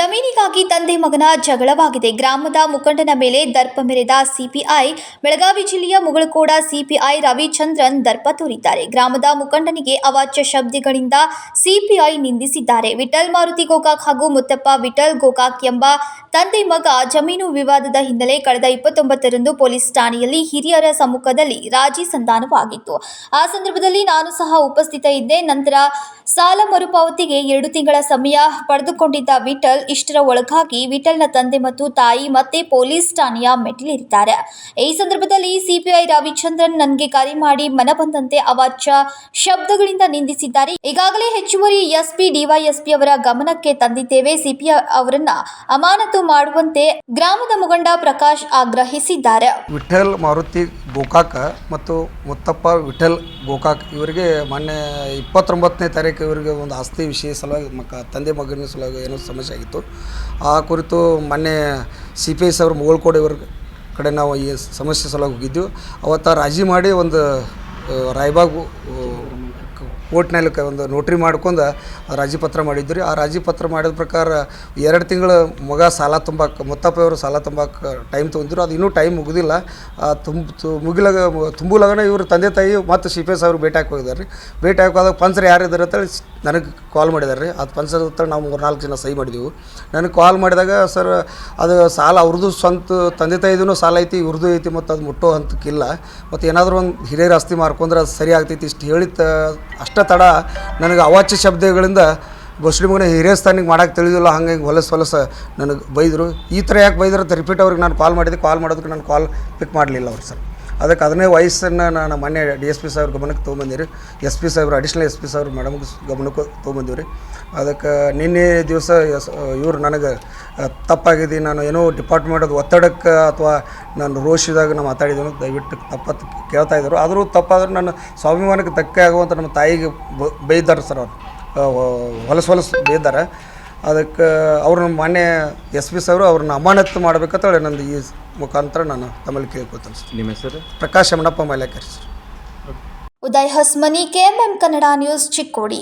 ಜಮೀನಿಗಾಗಿ ತಂದೆ ಮಗನ ಜಗಳವಾಗಿದೆ. ಗ್ರಾಮದ ಮುಖಂಡನ ಮೇಲೆ ದರ್ಪ ಮೆರೆದ ಸಿಪಿಐ, ಬೆಳಗಾವಿ ಜಿಲ್ಲೆಯ ಮುಗಳಕೋಡ ಸಿಪಿಐ ರವಿಚಂದ್ರನ್ ದರ್ಪ ತೋರಿದ್ದಾರೆ. ಗ್ರಾಮದ ಮುಖಂಡನಿಗೆ ಅವಾಚ್ಯ ಶಬ್ದಗಳಿಂದ ಸಿಪಿಐ ನಿಂದಿಸಿದ್ದಾರೆ. ವಿಠಲ್ ಮಾರುತಿ ಗೋಕಾಕ್ ಹಾಗೂ ಮುತ್ತಪ್ಪ ವಿಠಲ್ ಗೋಕಾಕ್ ಎಂಬ ತಂದೆ ಮಗ ಜಮೀನು ವಿವಾದದ ಹಿನ್ನೆಲೆ ಕಳೆದ ಇಪ್ಪತ್ತೊಂಬತ್ತರಂದು ಪೊಲೀಸ್ ಠಾಣೆಯಲ್ಲಿ ಹಿರಿಯರ ಸಮ್ಮುಖದಲ್ಲಿ ರಾಜಿ ಸಂಧಾನವಾಗಿತ್ತು. ಆ ಸಂದರ್ಭದಲ್ಲಿ ನಾನು ಸಹ ಉಪಸ್ಥಿತ ಇದ್ದೆ. ನಂತರ ಸಾಲ ಮರುಪಾವತಿಗೆ ಎರಡು ತಿಂಗಳ ಸಮಯ ಪಡೆದುಕೊಂಡಿದ್ದ ವಿಠಲ್ ಇಷ್ಟರ ಒಳಗಾಗಿ ವಿಠಲ್ನ ತಂದೆ ಮತ್ತು ತಾಯಿ ಮತ್ತೆ ಪೊಲೀಸ್ ಠಾಣೆಯ ಮೆಟ್ಟಿಲಿರ್ತಾರೆ ಈ ಸಂದರ್ಭದಲ್ಲಿ ಸಿಪಿಐ ರವಿಚಂದ್ರನ್ ನನಗೆ ಕರೆ ಮಾಡಿ ಮನ ಬಂದಂತೆ ಅವಾಚ್ಯ ಶಬ್ದಗಳಿಂದ ನಿಂದಿಸಿದ್ದಾರೆ. ಈಗಾಗಲೇ ಹೆಚ್ಚುವರಿ ಎಸ್ಪಿ, ಡಿವೈಎಸ್ಪಿ ಅವರ ಗಮನಕ್ಕೆ ತಂದಿದ್ದೇವೆ. ಸಿಪಿಐ ಅವರನ್ನ ಅಮಾನತು ಮಾಡುವಂತೆ ಗ್ರಾಮದ ಮುಖಂಡ ಪ್ರಕಾಶ್ ಆಗ್ರಹಿಸಿದ್ದಾರೆ. ವಿಠಲ್ ಮಾರುತಿ ಗೋಕಾಕ ಮತ್ತು ಮುತ್ತಪ್ಪ ವಿಠಲ್ ಗೋಕಾಕ್, ಇವರಿಗೆ ಮೊನ್ನೆ ಇಪ್ಪತ್ತೊಂಬತ್ತನೇ ತಾರೀಕು ಇವರಿಗೆ ಒಂದು ಆಸ್ತಿ ವಿಷಯ ಸಲುವಾಗಿ ಮಕ್ಕ ತಂದೆ ಮಗನ ಸಲುವಾಗಿ ಏನೋ ಸಮಸ್ಯೆ ಆಗಿತ್ತು. ಆ ಕುರಿತು ಮೊನ್ನೆ ಸಿ ಪಿ ಎಸ್ ಅವರು ಮುಗಳ್ಕೋಡೆ ಇವ್ರ ಕಡೆ ನಾವು ಈ ಸಮಸ್ಯೆ ಸಲುವಾಗಿ ಹೋಗಿದ್ದೆವು ಅವತ್ತು ರಾಜಿ ಮಾಡಿ ಒಂದು ರಾಯಬಾಗ್ ಕೋರ್ಟ್ನಲ್ಲಿ ಕ ಒಂದು ನೋಟ್ರಿ ಮಾಡ್ಕೊಂಡು ರಾಜಿ ಪತ್ರ ಮಾಡಿದ್ದು ರೀ. ಆ ರಾಜಿ ಪತ್ರ ಮಾಡಿದ ಪ್ರಕಾರ ಎರಡು ತಿಂಗಳು ಮಗ ಸಾಲ ತುಂಬಕ್ಕೆ ಮುತ್ತಪ್ಪಯವರು ಸಾಲ ತುಂಬಕ್ಕೆ ಟೈಮ್ ತೊಗೊಂಡಿರು ಅದು ಇನ್ನೂ ಟೈಮ್ ಮುಗಿದಿಲ್ಲ. ತುಂಬ ಮುಗಿಲಾಗ, ತುಂಬುಲಾಗನ ಇವರು ತಂದೆ ತಾಯಿ ಮತ್ತು ಸಿ ಪಿ ಎಸ್ ಅವ್ರಿಗೆ ಭೇಟಿ ಹಾಕಿ ಹೋಗಿದ್ದಾರೆ ರೀ. ಭೇಟಿ ಹಾಕೋದಾಗ ಪಂಚರ್ ಯಾರು ಇದ್ದಾರೆ ಅಂತೇಳಿ ನನಗೆ ಕಾಲ್ ಮಾಡಿದ್ದಾರೆ ರೀ. ಅದು ಪಂಚರ್ ಹತ್ರ ನಾವು ಮೂರು ನಾಲ್ಕು ಜನ ಸಹಿ ಮಾಡಿದೆವು. ನನಗೆ ಕಾಲ್ ಮಾಡಿದಾಗ ಸರ್ ಅದು ಸಾಲ ಅವ್ರದ್ದು ಸ್ವಂತ, ತಂದೆ ತಾಯಿದೂ ಸಾಲ ಐತಿ ಇವ್ರದ್ದು ಐತಿ ಮತ್ತು ಅದು ಮುಟ್ಟೋ ಹಂತಕ್ಕಿಲ್ಲ. ಮತ್ತು ಏನಾದರೂ ಒಂದು ಹಿರಿಯರ ಆಸ್ತಿ ಮಾರ್ಕೊಂಡ್ರೆ ಅದು ಸರಿ ಆಗ್ತೈತಿ ಇಷ್ಟು ಹೇಳಿತ್ತು ಅಷ್ಟ ತಡ. ನನಗೆ ಅವಾಚ್ಯ ಶಬ್ದಗಳಿಂದ ಮುಸ್ಲಿಮ್ಗನ ಹಿರಿಯ ಸ್ಥಾನಿಗೆ ಮಾಡೋಕ್ಕೆ ತಿಳಿದಿಲ್ಲ. ಹಂಗೆ ಹಿಂಗೆ ಹೊಲಸು ಹೊಲಸ ನನಗೆ ಬೈದರು. ಈ ಥರ ಯಾಕೆ ಬೈದ್ರು ಅಂತ ರಿಪೀಟ್ ಅವ್ರಿಗೆ ನಾನು ಕಾಲ್ ಮಾಡಿದೆ. ಕಾಲ್ ಮಾಡೋದಕ್ಕೆ ನಾನು ಕಾಲ್ ಪಿಕ್ ಮಾಡಲಿಲ್ಲ ಅವ್ರು ಸರ್. ಅದಕ್ಕೆ ಅದನ್ನೇ ವಯಸ್ಸನ್ನು ನಾನು ಮೊನ್ನೆ ಡಿ ಎಸ್ ಪಿ ಸಾಹೇಬ್ರ ಗಮನಕ್ಕೆ ತೊಗೊಂಬಂದಿರಿ. ಎಸ್ ಪಿ ಸಾಹೇಬ್ರು ಅಡಿಷ್ನಲ್ ಎಸ್ ಪಿ ಸಾಹೇಬ್ರ ಮೇಡಮ್ಗೆ ಗಮನಕ್ಕೆ ತೊಗೊಂಬಂದಿವ್ರಿ. ಅದಕ್ಕೆ ನಿನ್ನೆ ದಿವಸ ಎಸ್ ಇವ್ರು ನನಗೆ ತಪ್ಪಾಗಿದೆ. ನಾನು ಏನೋ ಡಿಪಾರ್ಟ್ಮೆಂಟದ ಒತ್ತಡಕ್ಕೆ ಅಥವಾ ನಾನು ರೋಷಿದಾಗ ನಾನು ಮಾತಾಡಿದನು ದಯವಿಟ್ಟು ತಪ್ಪತ್ತು ಕೇಳ್ತಾ ಇದ್ದರು. ಆದರೂ ತಪ್ಪಾದರೂ ನನ್ನ ಸ್ವಾಭಿಮಾನಕ್ಕೆ ಧಕ್ಕೆ ಆಗುವಂಥ ನಮ್ಮ ತಾಯಿಗೆ ಬೈದಾರೆ ಸರ್ ಅವರು. ಹೊಲಸು ಹೊಲಸು ಬೈದ್ದಾರೆ ಅದಕ್ಕೆ ಅವ್ರನ್ನ ಮಾನ್ಯ ಎಸ್ ಪಿ ಸಾಹೇಬರು ಅವ್ರನ್ನ ಅಮಾನತ್ತು ಮಾಡ್ಬೇಕಂತೇಳಿ ನಂದು ಈ ಮುಖಾಂತರ ನಾನು ತಮ್ಮಲ್ಲಿ ಕೇಳ್ಕೊತೇನೆ ಸರ್. ನಿಮ್ಮ ಹೆಸರು? Prakash Yamanappa Mailakar sir. Uday Hasmani KMM Kannada news Chikkodi.